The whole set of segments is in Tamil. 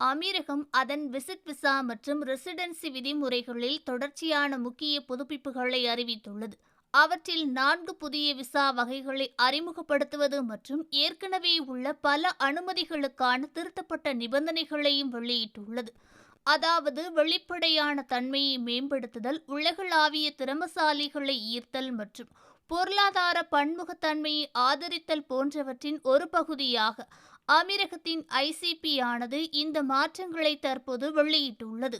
அமீரகம் அதன் விசிட் விசா மற்றும் ரெசிடென்சி விதிமுறைகளில் தொடர்ச்சியான முக்கிய புதுப்பிப்புகளை அறிவித்துள்ளது. அவற்றில் நான்கு புதிய விசா வகைகளை அறிமுகப்படுத்துவது மற்றும் ஏற்கனவே உள்ள பல அனுமதிகளுக்கான திருத்தப்பட்ட நிபந்தனைகளையும் வெளியிட்டுள்ளது. அதாவது வெளிப்படையான தன்மையை மேம்படுத்துதல் உலகளாவிய திறமசாலிகளை ஈர்த்தல் மற்றும் பொருளாதார பன்முகத்தன்மையை ஆதரித்தல் போன்றவற்றின் ஒரு பகுதியாக அமீரகத்தின் ஐசிபி ஆனது இந்த மாற்றங்களை தற்போது வெளியிட்டுள்ளது.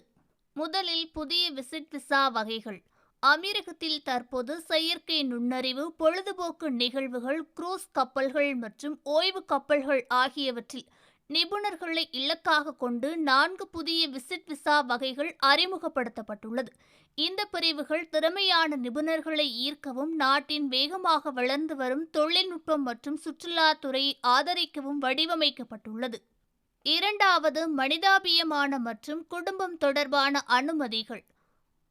முதலில் புதிய விசிட் விசா வகைகள். அமீரகத்தில் தற்போது செயற்கை நுண்ணறிவு பொழுதுபோக்கு நிகழ்வுகள் குரூஸ் கப்பல்கள் மற்றும் ஓய்வு கப்பல்கள் ஆகியவற்றில் நிபுணர்களை இலக்காக கொண்டு நான்கு புதிய விசிட் விசா வகைகள் அறிமுகப்படுத்தப்பட்டுள்ளது. இந்த பிரிவுகள் திறமையான நிபுணர்களை ஈர்க்கவும் நாட்டின் வேகமாக வளர்ந்து வரும் தொழில்நுட்பம் மற்றும் சுற்றுலாத்துறையை ஆதரிக்கவும் வடிவமைக்கப்பட்டுள்ளது. இரண்டாவது மனிதாபியமான மற்றும் குடும்பம் தொடர்பான அனுமதிகள்.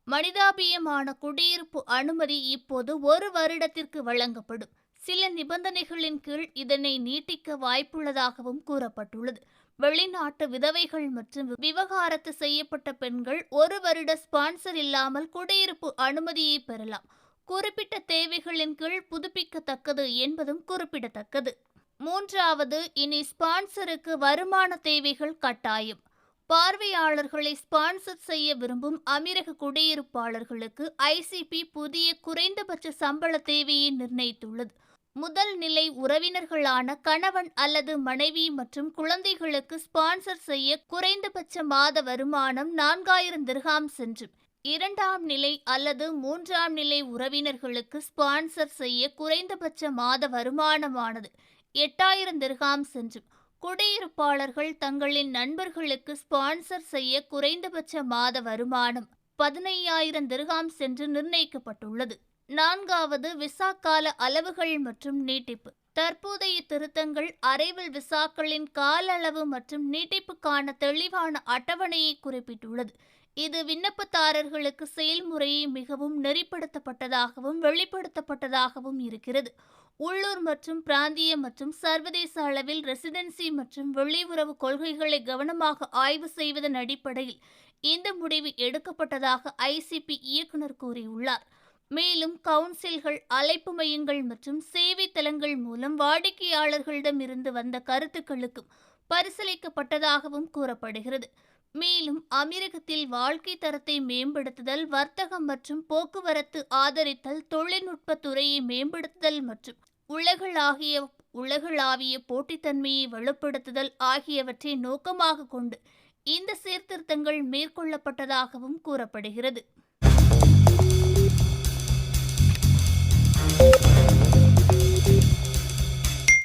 மனிதாபியமான குடியிருப்பு அனுமதி இப்போது ஒரு வருடத்திற்கு வழங்கப்படும். சில நிபந்தனைகளின் கீழ் இதனை நீட்டிக்க வாய்ப்புள்ளதாகவும் கூறப்பட்டுள்ளது. வெளிநாட்டு விதவைகள் மற்றும் விவகாரத்து செய்யப்பட்ட பெண்கள் ஒரு வருட ஸ்பான்சர் இல்லாமல் குடியிருப்பு அனுமதியை பெறலாம். குறிப்பிட்ட தேவைகளின் கீழ் புதுப்பிக்கத்தக்கது என்பதும் குறிப்பிடத்தக்கது. மூன்றாவது இனி ஸ்பான்சருக்கு வருமான தேவைகள் கட்டாயம். பார்வையாளர்களை ஸ்பான்சர் செய்ய விரும்பும் அமீரக குடியிருப்பாளர்களுக்கு ஐசிபி புதிய குறைந்தபட்ச சம்பள தேவையை நிர்ணயித்துள்ளது. முதல் நிலை உறவினர்களான கணவன் அல்லது மனைவி மற்றும் குழந்தைகளுக்கு ஸ்பான்சர் செய்ய குறைந்தபட்ச மாத வருமானம் நான்காயிரம் திர்ஹாம் சென்றும். இரண்டாம் நிலை அல்லது மூன்றாம் நிலை உறவினர்களுக்கு ஸ்பான்சர் செய்ய குறைந்தபட்ச மாத வருமானமானது எட்டாயிரம் திர்ஹாம் சென்றும். குடியிருப்பாளர்கள் தங்களின் நண்பர்களுக்கு ஸ்பான்சர் செய்ய குறைந்தபட்ச மாத வருமானம் பதினையாயிரம் திர்ஹாம் சென்று நிர்ணயிக்கப்பட்டுள்ளது. நான்காவது விசா கால அளவுகள் மற்றும் நீட்டிப்பு. தற்போதைய திருத்தங்கள் அரைவில் விசாக்களின் கால அளவு மற்றும் நீட்டிப்புக்கான தெளிவான அட்டவணையை குறிப்பிட்டுள்ளது. இது விண்ணப்பதாரர்களுக்கு செயல்முறையை மிகவும் நெறிப்படுத்தப்பட்டதாகவும் வெளிப்படுத்தப்பட்டதாகவும் இருக்கிறது. உள்ளூர் மற்றும் பிராந்திய மற்றும் சர்வதேச அளவில் ரெசிடென்சி மற்றும் வெளியுறவு கொள்கைகளை கவனமாக ஆய்வு செய்வதன் அடிப்படையில் இந்த முடிவு எடுக்கப்பட்டதாக ஐசிபி இயக்குனர் கூறியுள்ளார். மேலும் கவுன்சில்கள் அழைப்பு மையங்கள் மற்றும் சேவை தளங்கள் மூலம் வாடிக்கையாளர்களிடம் இருந்து வந்த கருத்துக்களுக்கும் பரிசீலிக்கப்பட்டதாகவும் கூறப்படுகிறது. மேலும் அமீரகத்தில் வாழ்க்கை தரத்தை மேம்படுத்துதல் வர்த்தகம் மற்றும் போக்குவரத்து ஆதரித்தல் தொழில்நுட்ப துறையை மேம்படுத்துதல் மற்றும் உலகளாகிய உலகளாவிய போட்டித்தன்மையை வலுப்படுத்துதல் ஆகியவற்றை நோக்கமாக கொண்டு இந்த சீர்திருத்தங்கள் மேற்கொள்ளப்பட்டதாகவும் கூறப்படுகிறது.